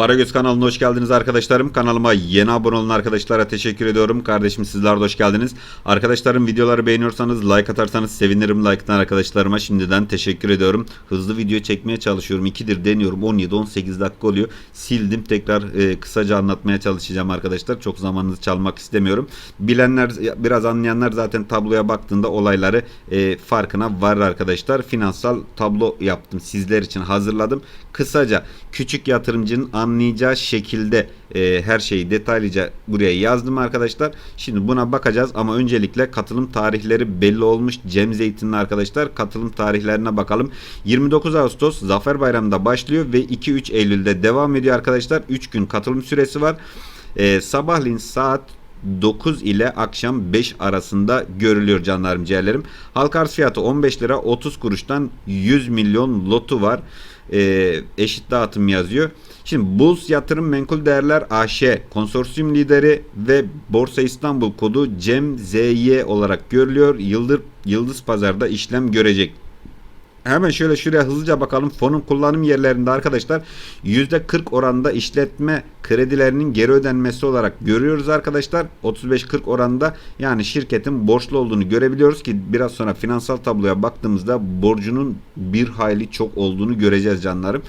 Paragöz kanalına hoş geldiniz arkadaşlarım. Kanalıma yeni abone olan arkadaşlara teşekkür ediyorum. Kardeşim sizler de hoş geldiniz. Arkadaşlarım videoları beğeniyorsanız like atarsanız sevinirim. Like'tan arkadaşlarıma şimdiden teşekkür ediyorum. Hızlı video çekmeye çalışıyorum. İkidir deniyorum. 17-18 dakika oluyor. Sildim. Tekrar e, kısaca anlatmaya çalışacağım arkadaşlar. Çok zamanınızı çalmak istemiyorum. Bilenler biraz anlayanlar zaten tabloya baktığında olayları e, farkına var arkadaşlar. Finansal tablo yaptım. Sizler için hazırladım. Kısaca küçük yatırımcının anlayacağı şekilde e, her şeyi detaylıca buraya yazdım arkadaşlar. Şimdi buna bakacağız ama öncelikle katılım tarihleri belli olmuş Cem Zeytinli arkadaşlar. Katılım tarihlerine bakalım. 29 Ağustos Zafer Bayramı'nda başlıyor ve 2-3 Eylül'de devam ediyor arkadaşlar. 3 gün katılım süresi var. E, sabahleyin saat 9 ile akşam 5 arasında görülüyor canlarım ciğerlerim. Halka arz fiyatı 15 lira 30 kuruştan 100 milyon lotu var. Ee, eşit dağıtım yazıyor. Şimdi Bulls Yatırım Menkul Değerler AŞ konsorsiyum lideri ve Borsa İstanbul kodu Cem ZY olarak görülüyor. Yıldır, Yıldız Pazar'da işlem görecek. Hemen şöyle şuraya hızlıca bakalım. Fonun kullanım yerlerinde arkadaşlar %40 oranında işletme kredilerinin geri ödenmesi olarak görüyoruz arkadaşlar. 35-40 oranında yani şirketin borçlu olduğunu görebiliyoruz ki biraz sonra finansal tabloya baktığımızda borcunun bir hayli çok olduğunu göreceğiz canlarım.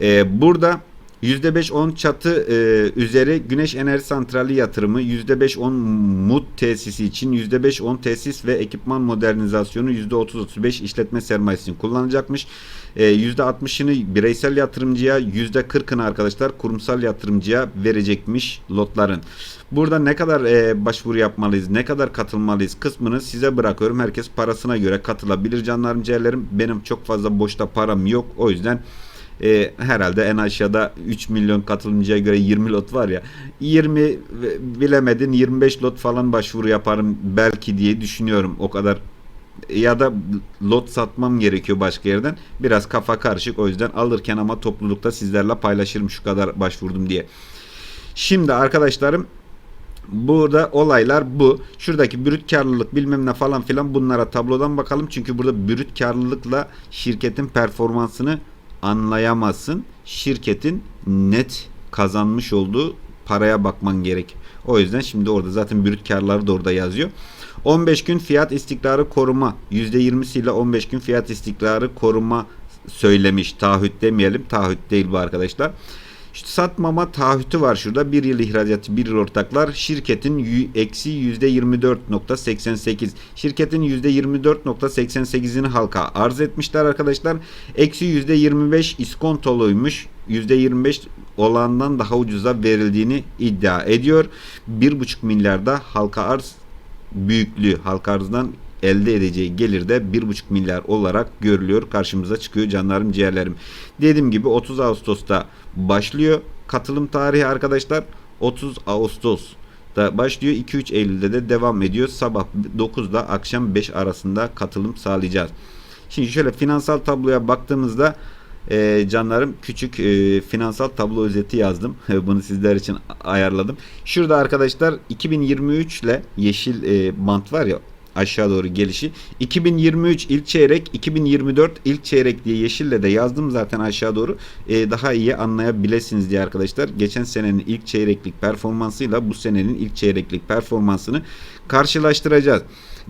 Ee, burada %5-10 çatı e, üzeri güneş enerji santrali yatırımı, %5-10 MUT tesisi için, %5-10 tesis ve ekipman modernizasyonu, %30-35 işletme sermayesini kullanacakmış. E, %60'ını bireysel yatırımcıya, %40'ını arkadaşlar kurumsal yatırımcıya verecekmiş lotların. Burada ne kadar e, başvuru yapmalıyız, ne kadar katılmalıyız kısmını size bırakıyorum. Herkes parasına göre katılabilir canlarım, ciğerlerim. Benim çok fazla boşta param yok. O yüzden e, herhalde en aşağıda 3 milyon katılımcıya göre 20 lot var ya 20 bilemedin 25 lot falan başvuru yaparım belki diye düşünüyorum o kadar ya da lot satmam gerekiyor başka yerden biraz kafa karışık o yüzden alırken ama toplulukta sizlerle paylaşırım şu kadar başvurdum diye şimdi arkadaşlarım Burada olaylar bu. Şuradaki brüt karlılık bilmem ne falan filan bunlara tablodan bakalım. Çünkü burada brüt karlılıkla şirketin performansını anlayamazsın. Şirketin net kazanmış olduğu paraya bakman gerek. O yüzden şimdi orada zaten brüt karları da orada yazıyor. 15 gün fiyat istikrarı koruma %20'siyle 15 gün fiyat istikrarı koruma söylemiş. Taahhüt demeyelim. Taahhüt değil bu arkadaşlar. İşte satmama taahhütü var şurada. Bir yıl ihracatı, bir yıl ortaklar. Şirketin eksi %24.88. Şirketin %24.88'ini halka arz etmişler arkadaşlar. Eksi %25 iskontoluymuş. %25 olandan daha ucuza verildiğini iddia ediyor. 1,5 milyarda halka arz büyüklüğü halka arzdan elde edeceği gelir de 1,5 milyar olarak görülüyor. Karşımıza çıkıyor canlarım ciğerlerim. Dediğim gibi 30 Ağustos'ta başlıyor. Katılım tarihi arkadaşlar 30 Ağustos da başlıyor. 2-3 Eylül'de de devam ediyor. Sabah 9'da akşam 5 arasında katılım sağlayacağız. Şimdi şöyle finansal tabloya baktığımızda e, canlarım küçük e, finansal tablo özeti yazdım. Bunu sizler için ayarladım. Şurada arkadaşlar 2023 ile yeşil e, bant var ya aşağı doğru gelişi. 2023 ilk çeyrek, 2024 ilk çeyrek diye yeşille de yazdım zaten aşağı doğru. Ee, daha iyi anlayabilirsiniz diye arkadaşlar. Geçen senenin ilk çeyreklik performansıyla bu senenin ilk çeyreklik performansını karşılaştıracağız.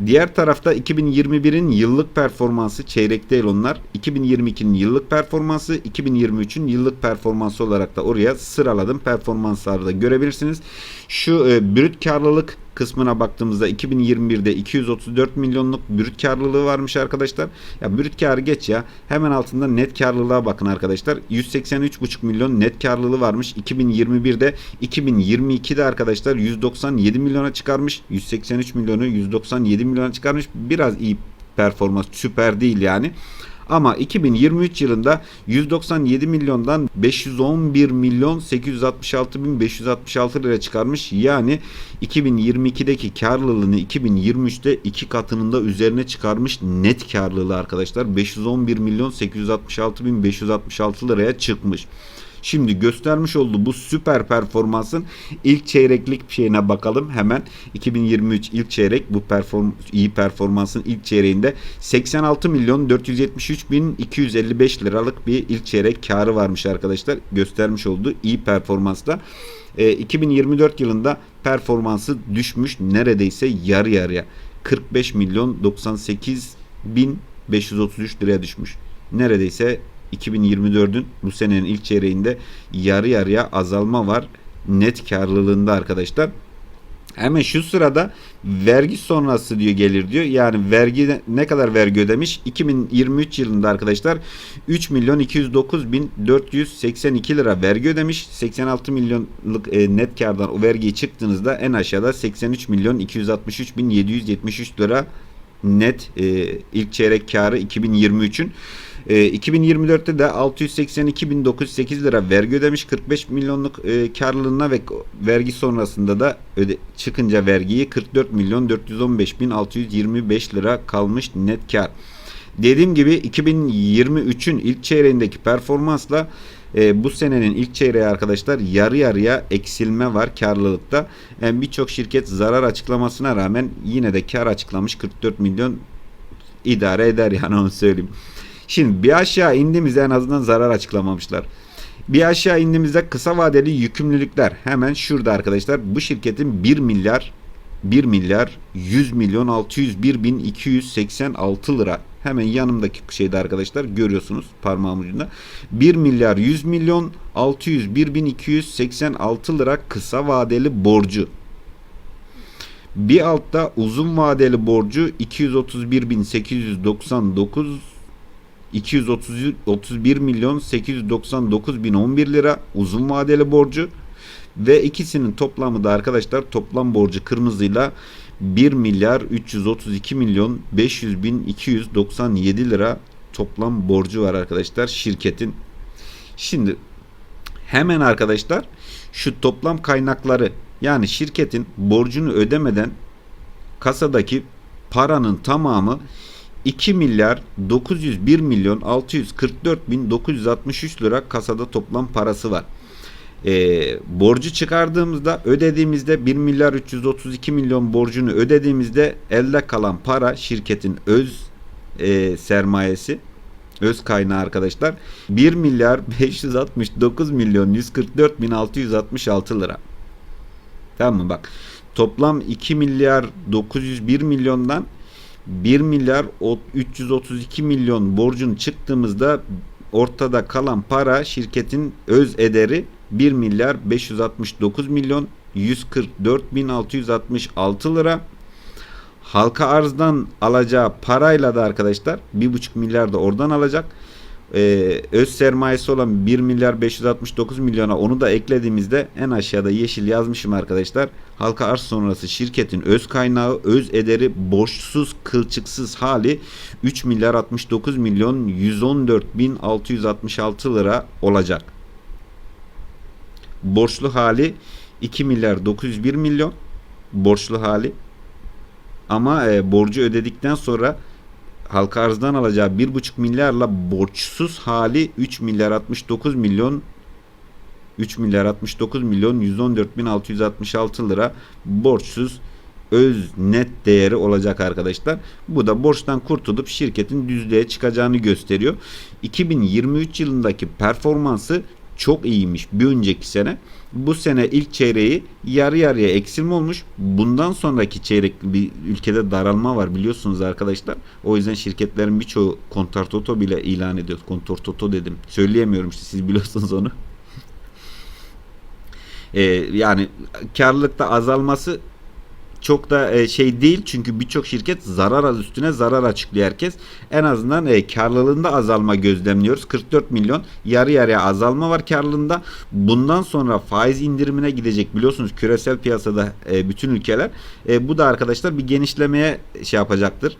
Diğer tarafta 2021'in yıllık performansı çeyrek değil onlar. 2022'nin yıllık performansı, 2023'ün yıllık performansı olarak da oraya sıraladım. Performansları da görebilirsiniz. Şu e, brüt karlılık kısmına baktığımızda 2021'de 234 milyonluk brüt karlılığı varmış arkadaşlar. Ya brüt karı geç ya. Hemen altında net karlılığa bakın arkadaşlar. 183,5 milyon net karlılığı varmış. 2021'de 2022'de arkadaşlar 197 milyona çıkarmış. 183 milyonu 197 milyona çıkarmış. Biraz iyi performans. Süper değil yani. Ama 2023 yılında 197 milyondan 511 milyon 866 bin 566 lira çıkarmış. Yani 2022'deki karlılığını 2023'te iki katının da üzerine çıkarmış net karlılığı arkadaşlar. 511 milyon 866 bin 566 liraya çıkmış. Şimdi göstermiş olduğu bu süper performansın ilk çeyreklik şeyine bakalım hemen. 2023 ilk çeyrek bu perform iyi performansın ilk çeyreğinde 86 milyon 473 bin 255 liralık bir ilk çeyrek karı varmış arkadaşlar. Göstermiş olduğu iyi performansla. E, 2024 yılında performansı düşmüş neredeyse yarı yarıya. 45 milyon 98 bin 533 liraya düşmüş. Neredeyse 2024'ün bu senenin ilk çeyreğinde yarı yarıya azalma var net karlılığında arkadaşlar. Hemen şu sırada vergi sonrası diyor gelir diyor. Yani vergi ne kadar vergi ödemiş? 2023 yılında arkadaşlar 3 milyon 209 bin 482 lira vergi ödemiş. 86 milyonluk e, net kardan o vergiyi çıktığınızda en aşağıda 83 milyon 263 bin 773 lira net e, ilk çeyrek karı 2023'ün. E, 2024'te de 682.908 lira vergi ödemiş 45 milyonluk e, karlılığına ve vergi sonrasında da öde, çıkınca vergiyi 44 milyon 415.625 lira kalmış net kar. Dediğim gibi 2023'ün ilk çeyreğindeki performansla e, bu senenin ilk çeyreği arkadaşlar yarı yarıya eksilme var karlılıkta. Yani Birçok şirket zarar açıklamasına rağmen yine de kar açıklamış 44 milyon idare eder yani onu söyleyeyim. Şimdi bir aşağı indiğimizde en azından zarar açıklamamışlar. Bir aşağı indiğimizde kısa vadeli yükümlülükler hemen şurada arkadaşlar. Bu şirketin 1 milyar 1 milyar 100 milyon 601 bin 286 lira. Hemen yanımdaki şeyde arkadaşlar görüyorsunuz parmağım ucunda. 1 milyar 100 milyon 601 bin 286 lira kısa vadeli borcu. Bir altta uzun vadeli borcu 231 bin 899 231 milyon 899 bin 11 lira uzun vadeli borcu ve ikisinin toplamı da arkadaşlar toplam borcu kırmızıyla 1 milyar 332 milyon 500 bin 297 lira toplam borcu var arkadaşlar şirketin. Şimdi hemen arkadaşlar şu toplam kaynakları yani şirketin borcunu ödemeden kasadaki paranın tamamı 2 milyar 901 milyon 644 bin 963 lira kasada toplam parası var. E, borcu çıkardığımızda ödediğimizde 1 milyar 332 milyon borcunu ödediğimizde elde kalan para şirketin öz e, sermayesi öz kaynağı arkadaşlar 1 milyar 569 milyon 144 bin 666 lira. Tamam mı bak toplam 2 milyar 901 milyondan 1 milyar 332 milyon borcun çıktığımızda ortada kalan para şirketin öz ederi 1 milyar 569 milyon 144 bin 666 lira. Halka arzdan alacağı parayla da arkadaşlar 1,5 milyar da oradan alacak. Ee, öz sermayesi olan 1 milyar 569 milyona onu da eklediğimizde en aşağıda yeşil yazmışım arkadaşlar. Halka arz sonrası şirketin öz kaynağı, öz ederi, borçsuz, kılçıksız hali 3 milyar 69 milyon 114 bin 666 lira olacak. Borçlu hali 2 milyar 901 milyon borçlu hali ama e, borcu ödedikten sonra halka arzdan alacağı 1,5 milyarla borçsuz hali 3 milyar 69 milyon 3 milyar 69 milyon 114 bin 666 lira borçsuz öz net değeri olacak arkadaşlar. Bu da borçtan kurtulup şirketin düzlüğe çıkacağını gösteriyor. 2023 yılındaki performansı çok iyiymiş bir önceki sene. Bu sene ilk çeyreği yarı yarıya eksilme olmuş. Bundan sonraki çeyrek bir ülkede daralma var biliyorsunuz arkadaşlar. O yüzden şirketlerin birçoğu kontrtoto bile ilan ediyor. Kontrtoto dedim. Söyleyemiyorum işte siz biliyorsunuz onu. ee, yani karlılıkta azalması çok da e, şey değil çünkü birçok şirket zarar az üstüne zarar açıklıyor herkes. En azından e, karlılığında azalma gözlemliyoruz. 44 milyon yarı yarıya azalma var karlılığında. Bundan sonra faiz indirimine gidecek biliyorsunuz küresel piyasada e, bütün ülkeler. E, bu da arkadaşlar bir genişlemeye şey yapacaktır.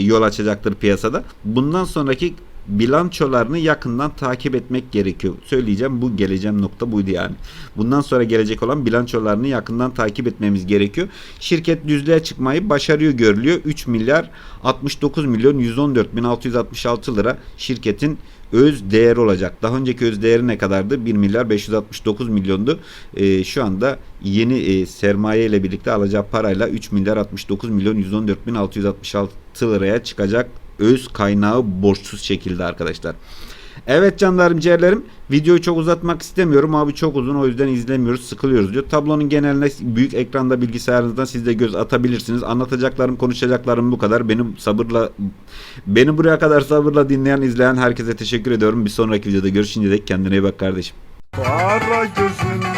Yol açacaktır piyasada. Bundan sonraki bilançolarını yakından takip etmek gerekiyor. Söyleyeceğim bu geleceğim nokta buydu yani. Bundan sonra gelecek olan bilançolarını yakından takip etmemiz gerekiyor. Şirket düzlüğe çıkmayı başarıyor görülüyor. 3 milyar 69 milyon 114 bin 666 lira şirketin öz değer olacak. Daha önceki öz değeri ne kadardı? 1 milyar 569 milyondu. Ee, şu anda yeni e, sermaye ile birlikte alacağı parayla 3 milyar 69 milyon 114 bin 666 liraya çıkacak öz kaynağı borçsuz şekilde arkadaşlar. Evet canlarım ciğerlerim videoyu çok uzatmak istemiyorum abi çok uzun o yüzden izlemiyoruz sıkılıyoruz diyor. Tablonun geneline büyük ekranda bilgisayarınızdan siz de göz atabilirsiniz. Anlatacaklarım konuşacaklarım bu kadar. Benim sabırla beni buraya kadar sabırla dinleyen izleyen herkese teşekkür ediyorum. Bir sonraki videoda görüşünce dek kendine iyi bak kardeşim. Para gözün